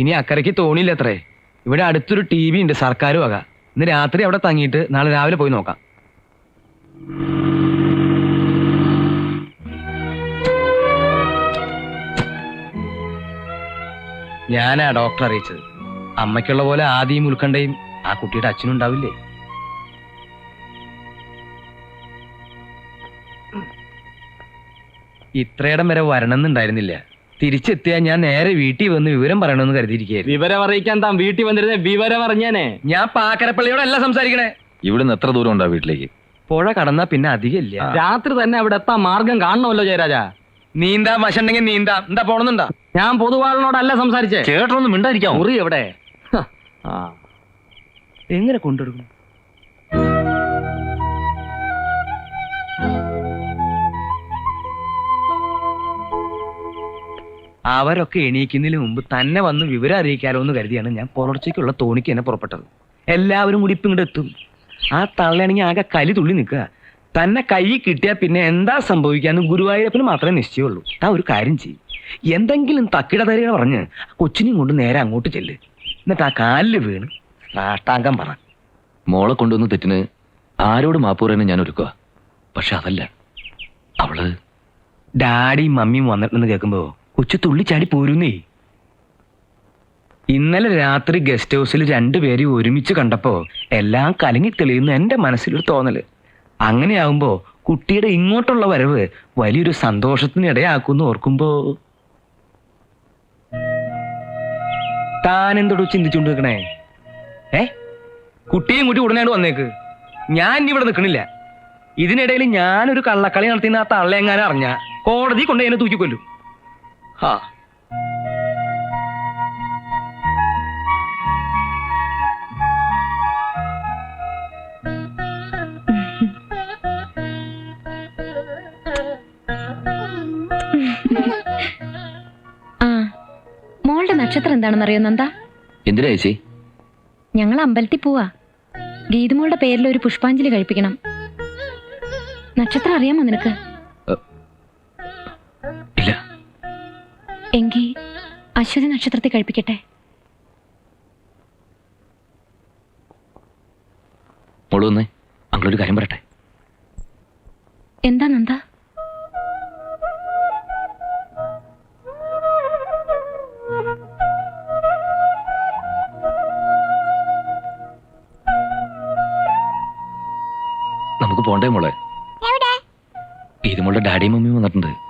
ഇനി അക്കരയ്ക്ക് തോണിയില്ല അത്രേ ഇവിടെ അടുത്തൊരു ടി വി ഉണ്ട് സർക്കാർ വക. ഇന്ന് രാത്രി അവിടെ തങ്ങിയിട്ട് നാളെ രാവിലെ പോയി നോക്കാം. ഞാനാ ഡോക്ടർ അറിയിച്ചത്. അമ്മയ്ക്കുള്ള പോലെ ആദ്യം ഉൾക്കണ്ടയും ആ കുട്ടിയുടെ അച്ഛനും ഉണ്ടാവില്ലേ? ഇത്രയിടം വരെ വരണമെന്നുണ്ടായിരുന്നില്ല. തിരിച്ചെത്തിയാൽ ഞാൻ നേരെ വീട്ടിൽ വന്ന് വിവരം പറയണമെന്ന് കരുതിയിരിക്കുകയായിരുന്നു. വിവരം അറിയിക്കാൻ താൻ വീട്ടിൽ വന്നിരുന്ന വിവരം അറിഞ്ഞാനേ. ഞാൻ പാക്കരപ്പള്ളിയോടല്ല സംസാരിക്കണേ. ഇവിടുന്ന് എത്ര ദൂരം ഉണ്ടാ വീട്ടിലേക്ക്? പുഴ കടന്നാ പിന്നെ അധികമില്ല. ഇല്ല രാത്രി തന്നെ അവിടെ എത്താൻ മാർഗം കാണണമല്ലോ ജയരാജ. നീന്താ വശണ്ടെങ്കിൽ നീന്താ. എന്താ പോണെന്നുണ്ടാ? ഞാൻ പൊതുവാളിനോടല്ല സംസാരിച്ചേ. ചേട്ടനൊന്നും മിണ്ടായിരിക്കാം മുറി എവിടെ? ആ. എങ്ങനെ കൊണ്ടെടുക്കും അവരൊക്കെ എണീക്കുന്നതിന് മുമ്പ് തന്നെ വന്ന് വിവരം അറിയിക്കാലോ എന്ന് കരുതിയാണ് ഞാൻ പുലർച്ചയ്ക്കുള്ള തോണിക്ക് തന്നെ പുറപ്പെട്ടത്. എല്ലാവരും കൂടി ഇപ്പം ഇങ്ങോട്ട് എത്തും. ആ തള്ളയാണെങ്കിൽ ആകെ കലി തുള്ളി നിൽക്കുക. തന്നെ കൈ കിട്ടിയാൽ പിന്നെ എന്താ സംഭവിക്കാന്ന് ഗുരുവായൂരപ്പന് മാത്രമേ നിശ്ചയമുള്ളൂ. താ ഒരു കാര്യം ചെയ്യും. എന്തെങ്കിലും തക്കിട തരിക പറഞ്ഞ് കൊച്ചിനെയും കൊണ്ട് നേരെ അങ്ങോട്ട് ചെല്ല്. എന്നിട്ട് ആ കാലിൽ വീണ് സാഷ്ടാംഗം പറ. മോളെ കൊണ്ടുവന്ന് തെറ്റിന് ആരോട് മാപ്പൂർ പറയാനും ഞാൻ ഒരുക്കുക? പക്ഷെ അതല്ല. അവൾ ഡാഡിയും മമ്മിയും വന്നിട്ടുണ്ടെന്ന് കേൾക്കുമ്പോ കൊച്ചു തുള്ളിച്ചാടി പോരുന്നേ. ഇന്നലെ രാത്രി ഗസ്റ്റ് ഹൗസിൽ രണ്ടുപേരെയും ഒരുമിച്ച് കണ്ടപ്പോ എല്ലാം കലങ്ങി തെളിയുന്ന എന്റെ മനസ്സിലൊരു തോന്നൽ. അങ്ങനെയാവുമ്പോ കുട്ടിയുടെ ഇങ്ങോട്ടുള്ള വരവ് വലിയൊരു സന്തോഷത്തിന് ഇടയാക്കുമെന്ന് ഓർക്കുമ്പോ താൻ എന്തോടോ ചിന്തിച്ചുകൊണ്ട് നിൽക്കണേ ഏ? കുട്ടിയും കുട്ടി ഉടനെ വന്നേക്ക്. ഞാൻ ഇവിടെ നിൽക്കണില്ല ഇതിനിടയിൽ ഞാനൊരു കള്ളക്കളി നടത്തിയെന്ന് ആ തള്ളയെങ്ങാനും അറിഞ്ഞ കോടതി കൊണ്ട് എന്നെ തൂക്കിക്കൊല്ലും. ആ. മോളുടെ നക്ഷത്രം എന്താണെന്ന് അറിയോ നന്ദ? എന്തിനാ ചേച്ചി? ഞങ്ങൾ അമ്പലത്തിൽ പോവാ. ഗീതുമോളുടെ പേരിൽ ഒരു പുഷ്പാഞ്ജലി കഴിപ്പിക്കണം. നക്ഷത്രം അറിയാമോ നിനക്ക്? എങ്കി അശ്വതി നക്ഷത്രത്തെ കഴിപ്പിക്കട്ടെ? മോൾ വന്നേ. അങ്ങളൊരു കാര്യം പറയട്ടെ. എന്താ നന്ദ? നമുക്ക് പോണ്ടേ മോളെ. ഇത് മോളുടെ ഡാഡിയും മമ്മിയും വന്നിട്ടുണ്ട്.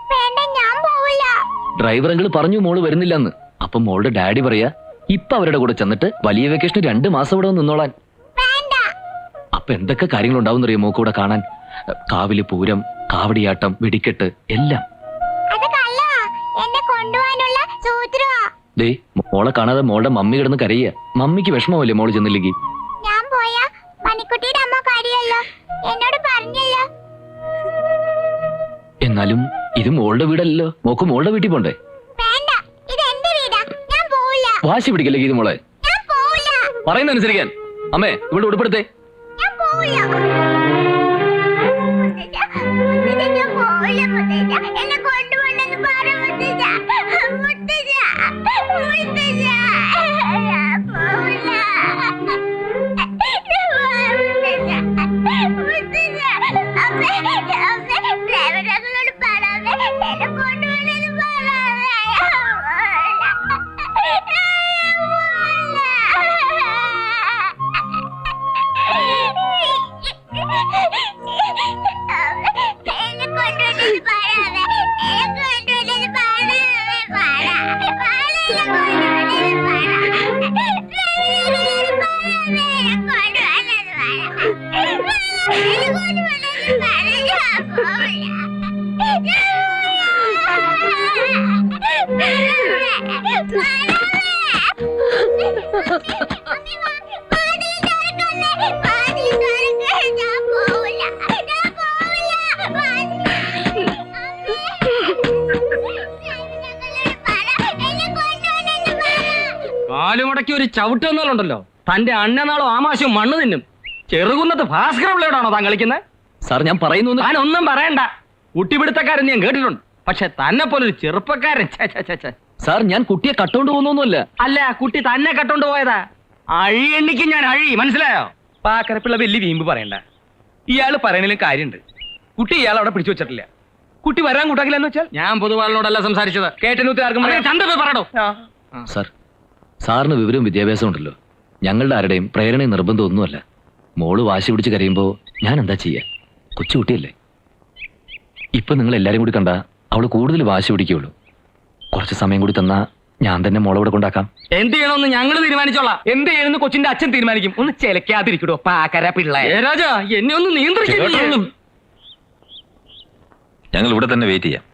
ഡ്രൈവർ അങ്കിൾ പറഞ്ഞു മോൾ വരുന്നില്ലെന്ന്. അപ്പൊ മോളുടെ ഡാഡി പറയാ ഇപ്പൊ അവരുടെ കൂടെ ചെന്നിട്ട് വലിയ വെക്കേഷന് രണ്ട് മാസം ഇവിടെ നിന്നോളാൻ. അപ്പൊ എന്തൊക്കെ കാര്യങ്ങൾ ഉണ്ടാവും മോക്ക് ഇവിടെ കാണാൻ? കാവിൽ പൂരം കാവടിയാട്ടം വെടിക്കെട്ട് എല്ലാം. ദേ മോളെ കാണാതെ മോളുടെ മമ്മി കിടന്ന് കരയ്യ മമ്മിക്ക് വിഷമമല്ലേ മോൾ ചെന്നില്ലെങ്കിൽ ഞാൻ പോയാ അമ്മ കാര്യമല്ലോ. എന്നോട് പറഞ്ഞല്ലോ. എന്നാലും ഇത് മോളുടെ വീടല്ലോ മോക്ക് മോളുടെ വീട്ടിൽ പോണ്ടേ? വാശി പിടിക്കല്ലേ ഗീത് മോളെ? പറയുന്ന അനുസരിക്കാൻ അമ്മേ ഇവിടെ ഉടുപ്പെടുത്തേ. എന്നെ കാലുമടക്കി ഒരു ചവിട്ട് എന്നാലുണ്ടല്ലോ തന്റെ അണ്ണനാളോ ആമാശവും മണ്ണ് തിന്നും. ചെറുകുന്നത്ത് ഭാസ്കരം പിള്ളയോടാണോ താൻ കളിക്കുന്നത്? സാർ ഞാൻ പറയുന്നു താൻ ഒന്നും പറയണ്ട. കുട്ടിപിടുത്തക്കാരൻ ഞാൻ കേട്ടിട്ടുണ്ട്. പക്ഷെ തന്നെ പോലെ ഒരു ചെറുപ്പക്കാരൻ. സാർ ഞാൻ കുട്ടിയെ കട്ടുകൊണ്ട് പോകുന്നൊന്നുമല്ല. അല്ല കുട്ടി തന്നെ കട്ടുകൊണ്ട് പോയതാ. അഴി എണ്ണിക്ക് ഞാൻ അഴി മനസ്സിലായോ? പാക്കരപ്പിള്ള വലിയ വീമ്പ് പറയണ്ട. ഇയാൾ പറയണേലും കാര്യമുണ്ട് കുട്ടി ഇയാൾ അവിടെ പിടിച്ചു വെച്ചിട്ടില്ല. കുട്ടി വരാൻ കൂട്ടാക്കില്ല എന്ന് വെച്ചാൽ? ഞാൻ പൊതുവാളിനോടല്ല സംസാരിച്ചത്. കേട്ടനൂത്ത് ആർക്കും. പറയടോ. സാർ സാറിന് വിവരവും വിദ്യാഭ്യാസം ഉണ്ടല്ലോ. ഞങ്ങളുടെ ആരുടെയും പ്രേരണയും നിർബന്ധം ഒന്നുമല്ല. മോൾ വാശി പിടിച്ച് കരയുമ്പോ ഞാൻ എന്താ ചെയ്യാ? കൊച്ചുകുട്ടിയല്ലേ? ഇപ്പൊ നിങ്ങൾ എല്ലാരും കൂടി കണ്ട അവൾ കൂടുതൽ വാശി പിടിക്കുള്ളൂ കുറച്ച് സമയം കൂടി തന്നാ ഞാൻ തന്നെ മോളെ ഇവിടെ കൊണ്ടാക്കാം. എന്ത് ചെയ്യണമെന്ന് ഞങ്ങൾ തീരുമാനിച്ചോളാം. എന്ത് ചെയ്യണമെന്ന് കൊച്ചിന്റെ അച്ഛൻ തീരുമാനിക്കും. ഒന്ന് ചെലക്കാതിരിക്കടോ പാക്കര പിള്ള. ഏ രാജാ എന്നെ ഒന്ന് നിയന്ത്രിക്കുന്നു ഞങ്ങൾ ഇവിടെ തന്നെ വെയിറ്റ് ചെയ്യാം.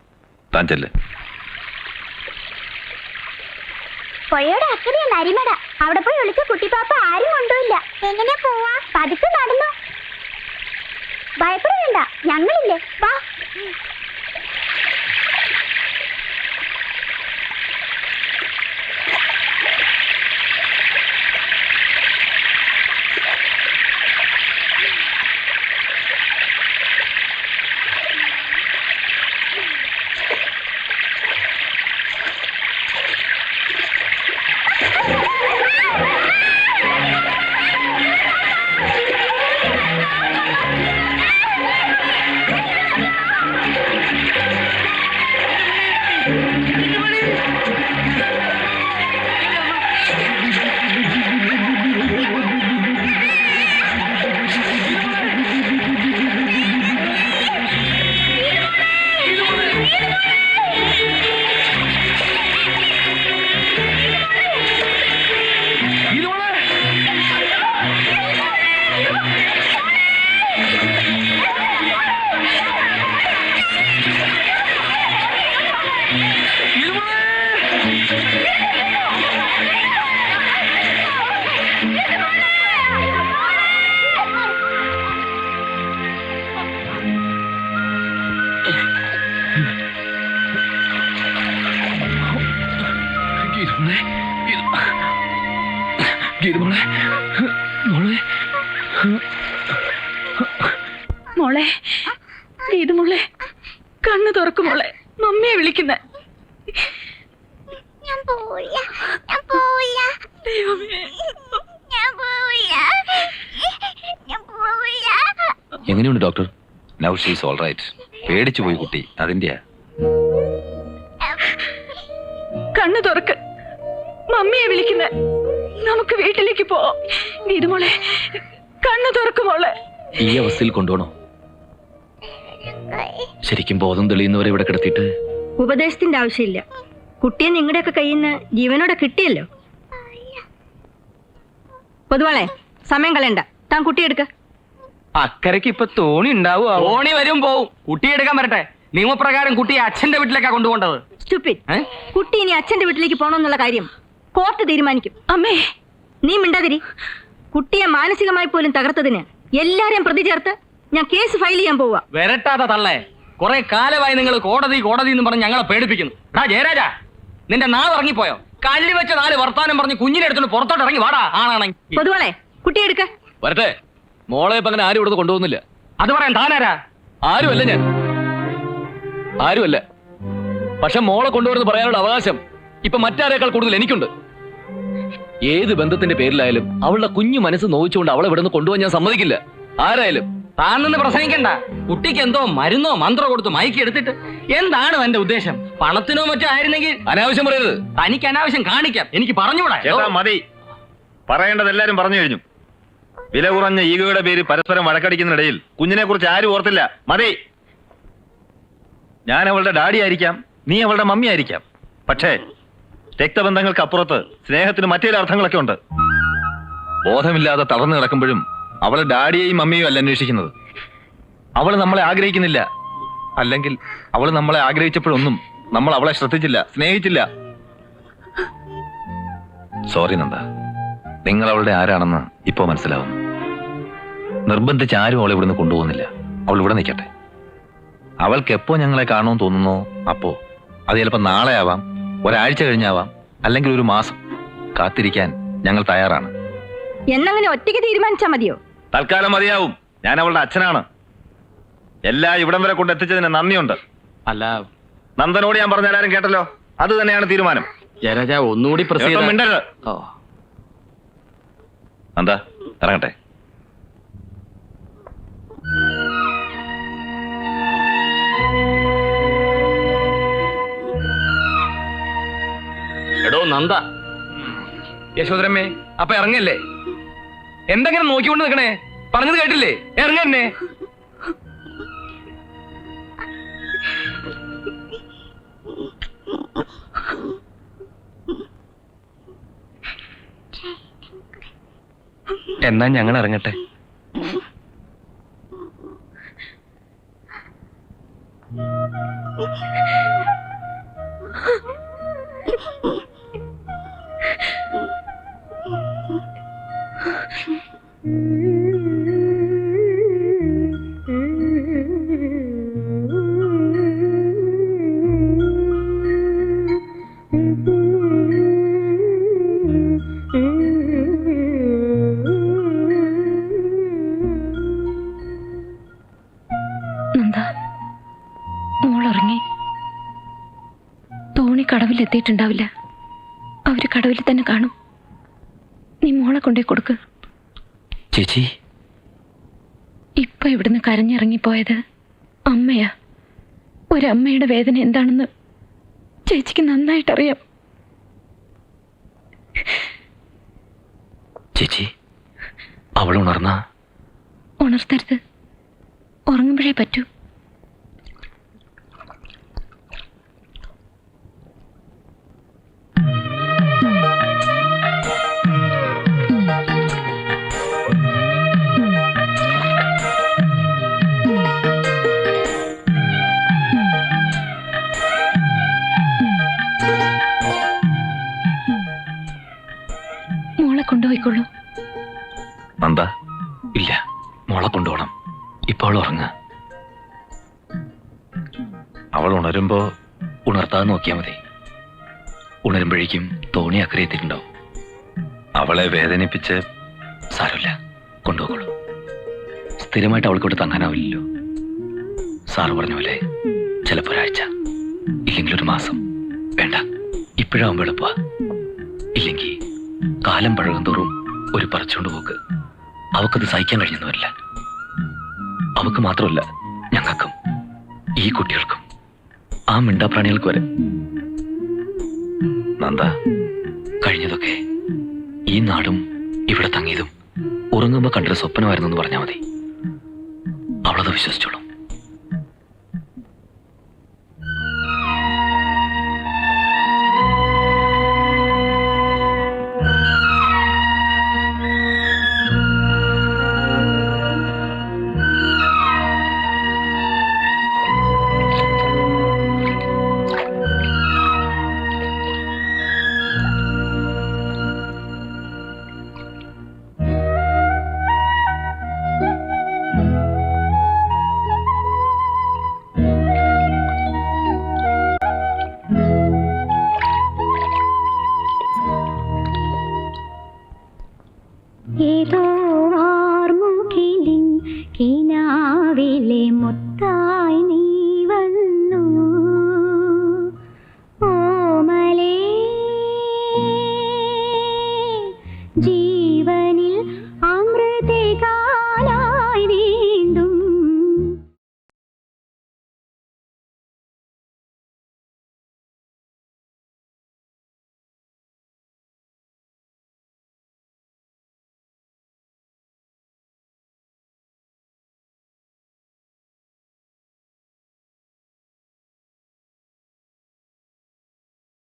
താൻ ചെല്ല്. പുഴയുടെ അരിമട അവിടെ പോയി വിളിച്ച കുട്ടിപ്പാപ്പ you മോളെ. ഗീതു മോളെ. കണ്ണു തുറക്കും മോളെ. മമ്മിയെ വിളിക്കുന്ന. ഞാൻ പോവില്ല. ഞാൻ പോവില്ല. ഞാൻ പോവില്ല. ഞാൻ പോവില്ല. എങ്ങനെയുണ്ട് doctor? Now she's all right പേടിച്ചു പോയി കുട്ടി. അതിന്റെയാ. കണ്ണു തുറക്ക്. മമ്മിയെ വിളിക്കുന്ന. നമുക്ക് വീട്ടിലേക്ക് പോവാം ഗീതു മോളെ കണ്ണു തുറക്കുമോളെ ഈ അവസ്ഥയിൽ കൊണ്ടുപോണോ? ശരിക്കും ബോധം തെളിയുന്നവരെ ഇവിടെ കിടത്തിയിട്ട്? ഉപദേശത്തിന്റെ ആവശ്യമില്ല. കുട്ടിയെ നിങ്ങളുടെയൊക്കെ കയ്യിൽ നിന്ന് ജീവനോടെ കിട്ടിയല്ലോ. പൊതുവാളെ സമയം കളയണ്ട. താൻ കുട്ടിയെടുക്ക അക്കരക്ക് ഇപ്പൊ തോണി ഉണ്ടാവും തോണി വരും പോവും. കുട്ടി എടുക്കാൻ വരട്ടെ. നിയമപ്രകാരം കുട്ടിയെ അച്ഛന്റെ വീട്ടിലേക്കാ കൊണ്ടുപോകേണ്ടത്. സ്റ്റുപ്പിഡ് ഏ? കുട്ടി ഇനി അച്ഛന്റെ വീട്ടിലേക്ക് പോകണമെന്നുള്ള കാര്യം കോർട്ട് തീരുമാനിക്കും. അമ്മേ നീ മിണ്ടാതിരി. കുട്ടിയെ മാനസികമായി പോലും തകർത്തതിന് എല്ലാരെയും പ്രതി ചേർത്ത് ഞാൻ കേസ് ഫയൽ ചെയ്യാൻ പോവാ വരട്ടാത്ത തള്ളേ കുറെ കാലമായി നിങ്ങൾ കോടതി കോടതി എന്ന് പറഞ്ഞ് ഞങ്ങളെ പേടിപ്പിക്കുന്നു. എടാ ജയരാജ നിന്റെ നാവ് ഇറങ്ങിപ്പോയോ? കല്ല് വെച്ച നാല് വർത്താനം പറഞ്ഞ് കുഞ്ഞിനെ എടുത്തോണ്ട് പുറത്തോട്ട് ഇറങ്ങി വാടാ ആണാണെങ്കിൽ. കുട്ടി എടുക്ക. വരട്ടെ. മോളെ ഇപ്പൊ അങ്ങനെ ആരും ഇവിടുന്ന് കൊണ്ടുപോകുന്നില്ല. അത് പറയാൻ താനാരാ? ആരുമല്ല ഞാൻ. ആരുമല്ല. പക്ഷെ മോളെ കൊണ്ടുവരുന്ന പറയാനുള്ള അവകാശം ഇപ്പൊ മറ്റാരേക്കാൾ കൂടുതൽ എനിക്കുണ്ട്. ഏത് ബന്ധത്തിന്റെ പേരിലായാലും അവളുടെ കുഞ്ഞു മനസ്സ് നോവിച്ചുകൊണ്ട് അവളെ ഇവിടെ നിന്ന് കൊണ്ടുപോകാൻ ഞാൻ സമ്മതിക്കില്ല. ആരായാലും. താൻ നിന്ന് പ്രസംഗിക്കണ്ട. കുട്ടിക്ക് എന്തോ മരുന്നോ മന്ത്രോ കൊടുത്ത് മയക്കി എടുത്തിട്ട് എന്താണ് തന്റെ ഉദ്ദേശം? പണത്തിനോ മറ്റോ ആയിരുന്നെങ്കിൽ അനാവശ്യം പറയരുത്. തനിക്ക് അനാവശ്യം കാണിക്കാം. എനിക്ക് പറഞ്ഞുകൂടാ? ചേട്ടാ മതി. പറയേണ്ടത് എല്ലാരും പറഞ്ഞു കഴിഞ്ഞു. വില കുറഞ്ഞ ഈഗോയുടെ പേര് പരസ്പരം വഴക്കടിക്കുന്നിടയിൽ കുഞ്ഞിനെ കുറിച്ച് ആരും ഓർത്തില്ല. മതി. ഞാൻ അവളുടെ ഡാഡി ആയിരിക്കാം. നീ അവളുടെ മമ്മി ആയിരിക്കാം. പക്ഷേ രക്തബന്ധങ്ങൾക്ക് അപ്പുറത്ത് സ്നേഹത്തിന് മറ്റേ അർത്ഥങ്ങളൊക്കെ ഉണ്ട്. ബോധമില്ലാതെ തളർന്നു കിടക്കുമ്പോഴും അവളെ ഡാഡിയെയും മമ്മിയും അല്ല അന്വേഷിക്കുന്നത്. അവൾ നമ്മളെ ആഗ്രഹിക്കുന്നില്ല. അല്ലെങ്കിൽ അവൾ നമ്മളെ ആഗ്രഹിച്ചപ്പോഴൊന്നും നമ്മൾ അവളെ ശ്രദ്ധിച്ചില്ല സ്നേഹിച്ചില്ല. സോറി നന്ദ. നിങ്ങൾ അവളുടെ ആരാണെന്ന് ഇപ്പോ മനസ്സിലാവുന്നു. നിർബന്ധിച്ച് ആരും അവളെ ഇവിടുന്ന് കൊണ്ടുപോകുന്നില്ല. അവൾ ഇവിടെ നിൽക്കട്ടെ. അവൾക്ക് എപ്പോ ഞങ്ങളെ കാണുമെന്ന് തോന്നുന്നു? അപ്പോ. അത് ചിലപ്പോൾ നാളെ ആവാം. ഒരാഴ്ച കഴിഞ്ഞാവാം അല്ലെങ്കിൽ ഒരു മാസം. കാത്തിരിക്കാൻ ഞങ്ങൾ തയ്യാറാണ്. എന്നങ്ങനെ ഒറ്റയ്ക്ക് തീരുമാനിച്ചാ മതിയോ? തൽക്കാലം മതിയാവും. ഞാൻ അവളുടെ അച്ഛനാണ്. എല്ലാ ഇവിടം വരെ കൊണ്ട് എത്തിച്ചതിന് നന്ദിയുണ്ട്. അല്ല. നന്ദനോട് ഞാൻ പറഞ്ഞ എല്ലാരും കേട്ടല്ലോ? അത് തന്നെയാണ് തീരുമാനം. ജയരാജ ഒന്നുകൂടി പ്രസ് ഏട്ടാ, മിണ്ടരുത്. എന്താ ഇറങ്ങട്ടെ. എടോ നന്ദ. യശോധരമ്മേ അപ്പൊ ഇറങ്ങല്ലേ എന്തെങ്കിലും നോക്കിക്കൊണ്ട് നിൽക്കണേ. പറഞ്ഞത് കേട്ടില്ലേ? ഇറങ്ങന്നെ എന്നാ ഞങ്ങൾ ഇറങ്ങട്ടെ? നന്ദ മോളുറങ്ങി. തോണി കടവിലെത്തിയിട്ടുണ്ടാവില്ല. അവർ കടവിൽ തന്നെ കാണും. നീ മോളെ കൊണ്ടേ കൊടുക്ക്. ചേച്ചി. ഇപ്പൊ ഇവിടുന്ന് കരഞ്ഞിറങ്ങിപ്പോയത് അമ്മയാ. ഒരമ്മയുടെ വേദന എന്താണെന്ന് ചേച്ചിക്ക് നന്നായിട്ടറിയാം. ചേച്ചി അവൾ ഉണർന്ന? ഉണർത്തരുത്. ഉറങ്ങുമ്പോഴേ പറ്റൂ. കൊണ്ടുപോയിക്കൊള്ളൂ നന്ദ ഇല്ല. മോളെ കൊണ്ടുപോകണം ഇപ്പോൾ ഉറങ്ങ. അവൾ ഉണരുമ്പോ ഉണർത്താതെ നോക്കിയാൽ മതി. ഉണരുമ്പോഴേക്കും തോണി അക്കരെ എത്തിയിട്ടുണ്ടാവും. അവളെ വേദനിപ്പിച്ച് സാരമില്ല കൊണ്ടുപോകുള്ളൂ സ്ഥിരമായിട്ട് അവൾക്കോട്ട് തങ്ങാനാവില്ലല്ലോ. സാറ് പറഞ്ഞ പോലെ ചിലപ്പോൾ ഒരാഴ്ച ഇല്ലെങ്കിൽ ഒരു മാസം. വേണ്ട ഇപ്പോഴാവുമ്പോൾ എളുപ്പ. ഇല്ലെങ്കിൽ കാലം പഴകും തോറും ഒരു പറിച്ചുകൊണ്ട് പോക്ക്. അവക്കത് സഹിക്കാൻ കഴിഞ്ഞെന്ന് വരില്ല അവക്ക് മാത്രമല്ല ഞങ്ങൾക്കും ഈ കുട്ടികൾക്കും ആ മിണ്ടാപ്രാണികൾക്ക് വരെ. നന്ദ കഴിഞ്ഞതൊക്കെ ഈ നാടും ഇവിടെ തങ്ങിയതും ഉറങ്ങുമ്പോൾ കണ്ടൊരു സ്വപ്നമായിരുന്നു എന്ന് പറഞ്ഞാൽ മതി. അവളത് വിശ്വസിച്ചോളും.